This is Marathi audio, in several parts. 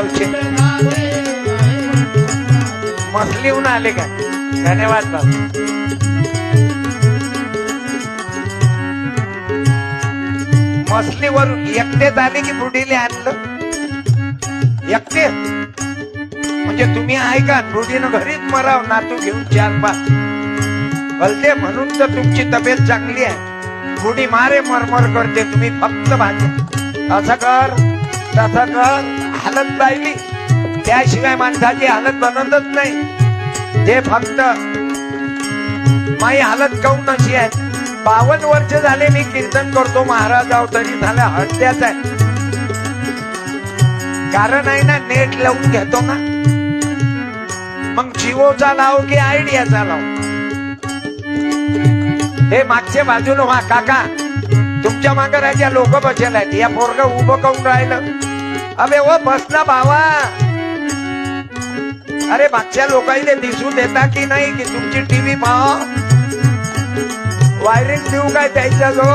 गावचे. मसलीहून आले का? धन्यवाद बाबा. मसलीवरून एकटेच आले की बुडीले आणलं? एकटे? म्हणजे तुम्ही ऐका बुडीनं घरीच मराव नातू घेऊन चार पाच. भलते म्हणून तर तुमची तब्येत चांगली आहे. बुडी मारे मरमर करते तुम्ही फक्त भाजी असं कर तसं कर. हालत पाहिली त्याशिवाय माणसाची हालत बनतच नाही. ते फक्त माई हालत काऊन अशी आहे? बावन्न वर्ष झाले मी कीर्तन करतो महाराज तरी झालं हट्ट्याच आहे. कारण आहे ना नेट लावून घेतो ना. मग जिओचा लाव की आयडियाचा लाव? हे मागच्या बाजूला वा काका. तुमच्या मागे राहायच्या लोक बसेल आहेत. या पोरग उभं काऊन राहिलं? अबे ओ बस ना बावा अरे मागच्या लोकांना दिसून देता की नाही की तुमची टीव्ही पाहा? वायरिंग देऊ काय त्याचा जो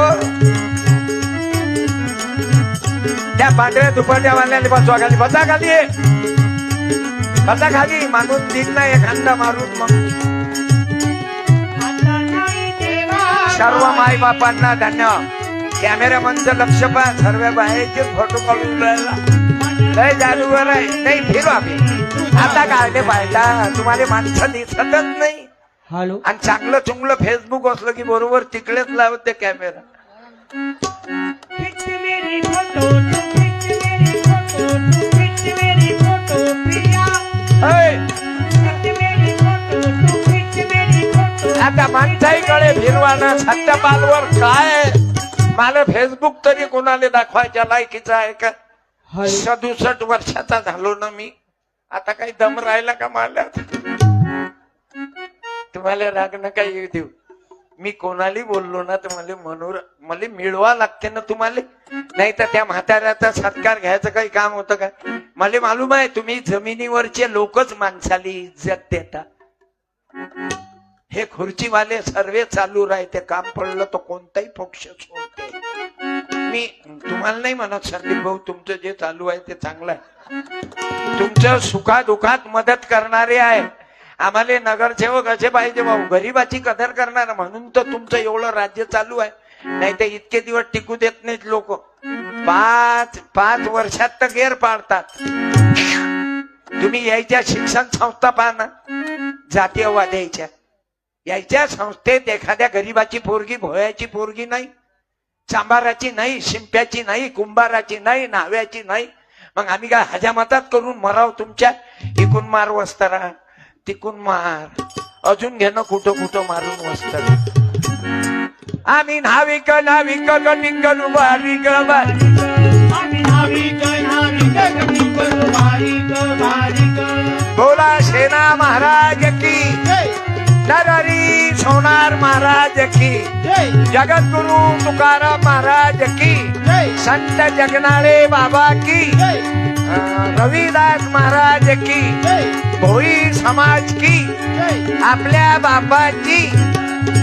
त्या पांढऱ्या दुपट्या वाल्याने बसवा खाली बसा खाली. बसा खाली. मागून दिन नाही एखादा मारून मग. सर्व माई बापांना धन्यवाद कॅमेरामनचं लक्ष पहा. सर्व बाहेरचे फोटो काढून राहिला लय जादूवर आहे. नाही फिरू आम्ही. आता काढले पाहिजे तुम्हाला माणसं दिसतच नाही. हॅलो. आणि चांगलं चुंगलं फेसबुक असलं की बरोबर तिकडेच लावते कॅमेरा खिच मेरी फोटो तू खिच मेरी फोटो तू खिच मेरी फोटो प्रिया ऐ, खिच मेरी फोटो तू खिच मेरी फोटो आता माणसाईकडे फिरवाना सत्यपालवर काय? मला फेसबुक तरी कोणाला दाखवायच्या लायकीचा आहे का? सदुसष्ट वर्षाचा झालो ना मी. आता काही दम राहिला का मला तुम्हाला राग नका येऊ देऊ. मी कोणाला बोललो ना तर मला मनोर मला मिळवा लागते ना तुम्हाला. नाही तर त्या म्हाताऱ्याचा सत्कार घ्यायचं काही काम होतं का? मला मालूम आहे तुम्ही जमिनीवरचे लोकच माणसाला इज्जत देता. हे खुर्चीवाले सर्वे चालू राहते काम पडलं तर कोणताही पक्ष सोडते. मी तुम्हाला नाही म्हणत संदीप भाऊ तुमचं जे चालू आहे ते चांगलं आहे. तुमच्या सुखादुखात मदत करणारे आहे. आम्हाला नगरसेवक असे पाहिजे भाऊ गरीबाची कदर करणार म्हणून तर तुमचं एवढं राज्य चालू आहे. नाही तर इतके दिवस टिकू देत नाहीत लोक. पाच पाच वर्षात तर गेर पाडतात. तुम्ही यायच्या शिक्षण संस्था पहा ना. जातीयवाद यायच्या. यायच्या संस्थेत एखाद्या गरीबाची पोरगी भोयाची पोरगी नाही. चांबाराची नाही शिंप्याची नाही कुंभाराची नाही नाव्याची नाही. मग आम्ही काय हजामतात करून मराव तुमच्या इकून मार वस्तरा तिकून मार. अजून घेणं कुठं कुठं मारून वस्तर. आम्ही नाविक नाविक बारीक बोला सेना महाराज की. नररी महाराज की। जगद्गुरु तुकाराम महाराज की। संत जगनाळे बाबा की। रविदास महाराज की। भोई समाज की। आपल्या बाबाची।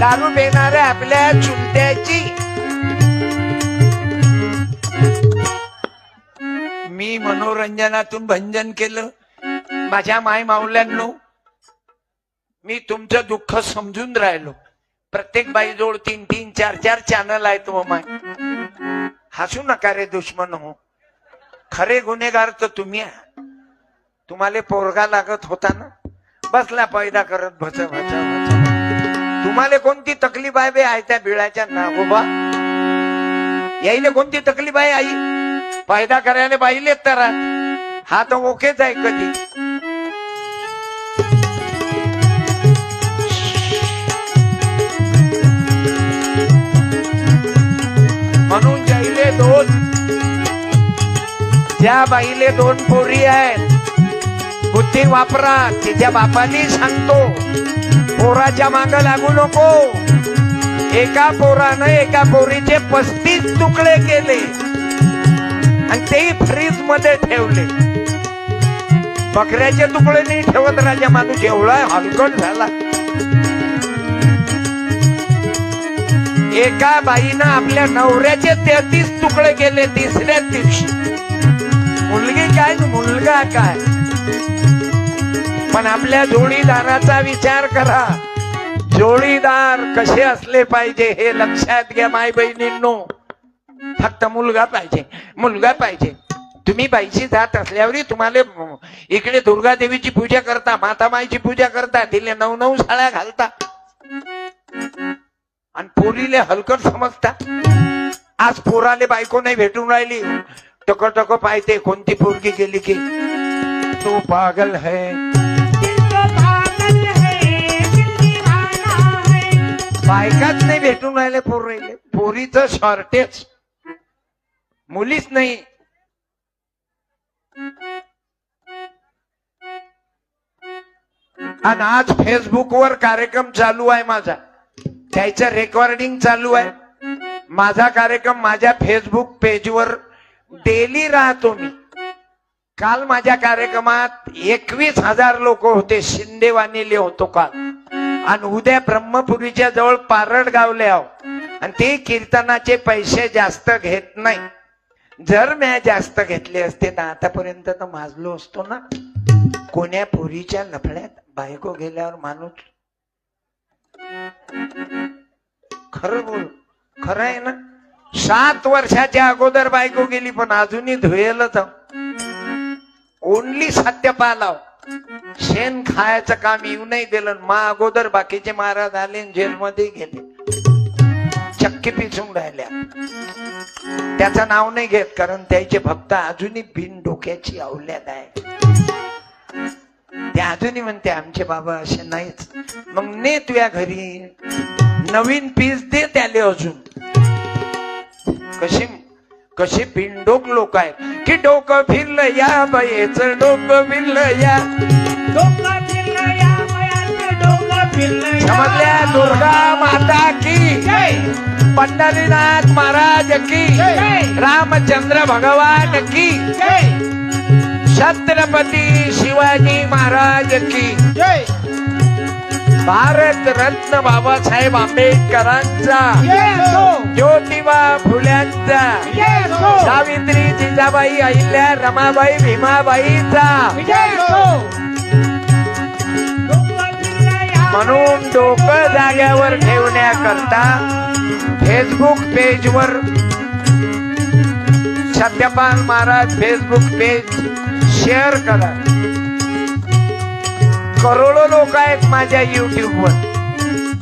दारू पिणाऱ्या आपल्या चुलत्याची। मी मनोरंजनातून भंजन केलं. माझ्या माय माऊल्यांनो मी तुमचं दुःख समजून राहिलो. प्रत्येक बाईजवळ तीन तीन चार चार चॅनल आहेत व माय. हसू नका रे दुश्मन हो. खरे गुन्हेगार तर तुम्ही तुम्हाला पोरगा लागत होता ना? बसला पैदा करत भच भच तुम्हाला कोणती तकलीफ आहे बे आहे त्या बिळाच्या नागोबा? यायले कोणती तकलीफ आहे आई? पैदा करायला बाईले तर हा तर ओकेच आहे कधी. ज्या बाईले दोन पोरी आहेत बुद्धी वापरा तिच्या बापानी सांगतो पोराच्या माग लागू नको. एका पोरानं एका पोरीचे पस्तीस तुकडे केले आणि तेही फ्रीजमध्ये ठेवले. बकऱ्याचे तुकडे नाही ठेवत राजा माणूस एवढा हलकट झाला. एका बाईनं आपल्या नवऱ्याचे तेहतीस तुकडे केले तिसऱ्या दिवशी. मुलगी काय मुलगा काय? पण आपल्या जोडीदाराचा विचार करा. जोडीदार कसे असले पाहिजे हे लक्षात घ्या माय बहिणींनो. फक्त मुलगा पाहिजे मुलगा पाहिजे. तुम्ही बाईची जात असल्यावरही तुम्हाला इकडे दुर्गा देवीची पूजा करता माता माईची पूजा करता तिले नऊ नऊ साळ्या घालता. आणि पोरीले हलकट समजता. आज पोराले बायको नाही भेटून राहिली. टको टको पाहिजे कोणती पोरगी गेली की? तू पागल है. तो पागल है बायकाच नाही भेटून राहिले पोर. राहिले पोरीच शॉर्टेज मुलीच नाही. आणि आज फेसबुकवर कार्यक्रम चालू आहे माझा. त्याचं रेकॉर्डिंग चालू आहे. माझा कार्यक्रम माझ्या फेसबुक पेजवर डेली राहतो मी. काल माझ्या कार्यक्रमात एकवीस हजार लोक होते शिंदे शिंदेवानीले होतो काल. आणि उद्या ब्रह्मपुरीच्या जवळ पारड गावले आहो. आणि ते कीर्तनाचे पैसे जास्त घेत नाही. जर म्या जास्त घेतले असते तर आतापर्यंत तर माजलो असतो ना. कोण्या पुरीच्या लफड्यात बायको गेल्यावर माणूस? खरं बोल खरं आहे ना? सात वर्षाच्या अगोदर बायको गेली पण अजूनही धुयेलच ओनली सत्य पालाव. शेण खायचं काम येऊ नाही दिलं. मा अगोदर बाकीचे महाराज आले जेलमध्ये गेले. चक्की पिसून राहिल्या. त्याचं नाव नाही घेत कारण त्याचे भक्त अजूनही बिन डोक्याची आवल्यात आहे ते अजूनही म्हणते आमचे बाबा असे नाहीच मग ने तुया घरी. नवीन पीस दे त्याले अजून. कशी कशी बिनडोक लोक आहेत. की डोकं फिरलं या बाईच डोकं फिरलं या. समजल्या दुर्गा माता की? पंढरीनाथ महाराज की. रामचंद्र भगवान की? छत्रपती शिवाजी महाराज की? भारत रत्न बाबासाहेब आंबेडकरांचा ज्योतिबा सावित्री जिजाबाई अहिल्या रमाबाई भीमाबाईचा. या म्हणून डोकं जाग्यावर ठेवण्याकरता फेसबुक पेजवर Satyapal Maharaj Facebook page share करा. करोडो लोक आहेत माझ्या युट्यूबवर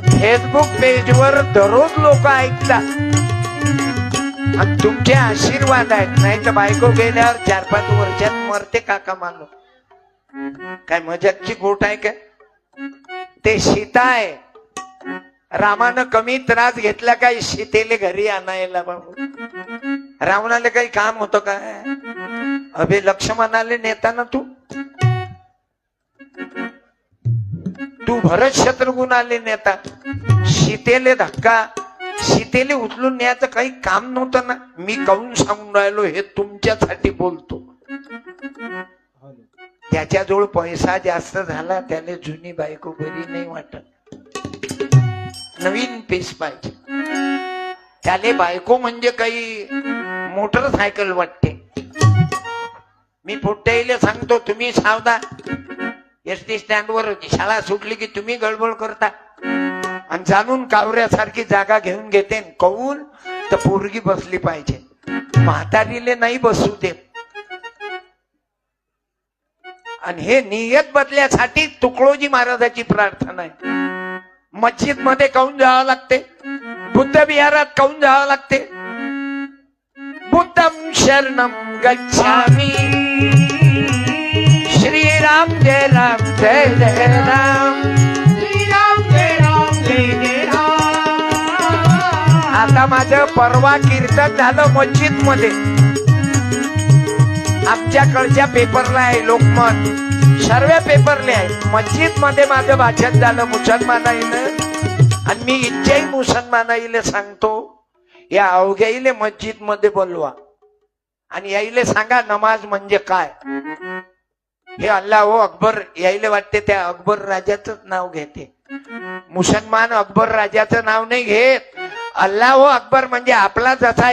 फेसबुक पेजवर दररोज लोक ऐकतात. तुमचे आशीर्वाद आहेत. नाही तर बायको गेल्यावर चार पाच वर्षात मरते काका मानो काय मजाची गोट आहे का ते सीता आहे. रामानं कमी त्रास घेतला काय? सीतेले घरी आणायला बाबू. रावणाला काही काम होतं काय? अभे लक्ष्मणाले नेताना तू. तू भरत शत्रुघ्नाले नेता. सीतेले धक्का. सीतेने उचलून न्यायचं काही काम नव्हतं ना. मी काऊन सांगून राहिलो हे तुमच्यासाठी बोलतो. त्याच्याजवळ पैसा जास्त झाला त्याने जुनी बायको बरी नाही वाटत. नवीन पीस पाहिजे. त्याले बायको म्हणजे काही मोटरसायकल वाटते. मी पोट्याईले सांगतो तुम्ही सावधान एस टी स्टँडवर शाळा सुटली की तुम्ही गडबड करता. आणि जाणून कावऱ्यासारखी जागा घेऊन घेते. कवून तर पोरगी बसली पाहिजे. म्हातारीले नाही बसू दे आणि हे नियत बदल्यासाठी तुकडोजी महाराजाची प्रार्थना आहे. मस्जिदमध्ये काऊन जावं लागते? बुद्ध विहारात काऊन जावं लागते? बुद्धम शरणम गच्छामी. श्रीराम जय राम जय जय राम. आता माझं परवा कीर्तन झालं मस्जिदमध्ये आमच्याकडच्या पेपरला आहे लोकमत. सर्व पेपरले आहे. मस्जिदमध्ये माझं भाषण झालं मुसलमानाईनं. आणि मी इच्छाही मुसलमानाईले सांगतो या अवघ्याईले मस्जिदमध्ये बोलवा. आणि याईले सांगा नमाज म्हणजे काय. हे अल्ला हो अकबर यायले वाटते त्या अकबर राजाच नाव घेते. मुसलमान अकबर राजाचं नाव नाही घेत. अल्लाह अकबर म्हणजे आपला जसा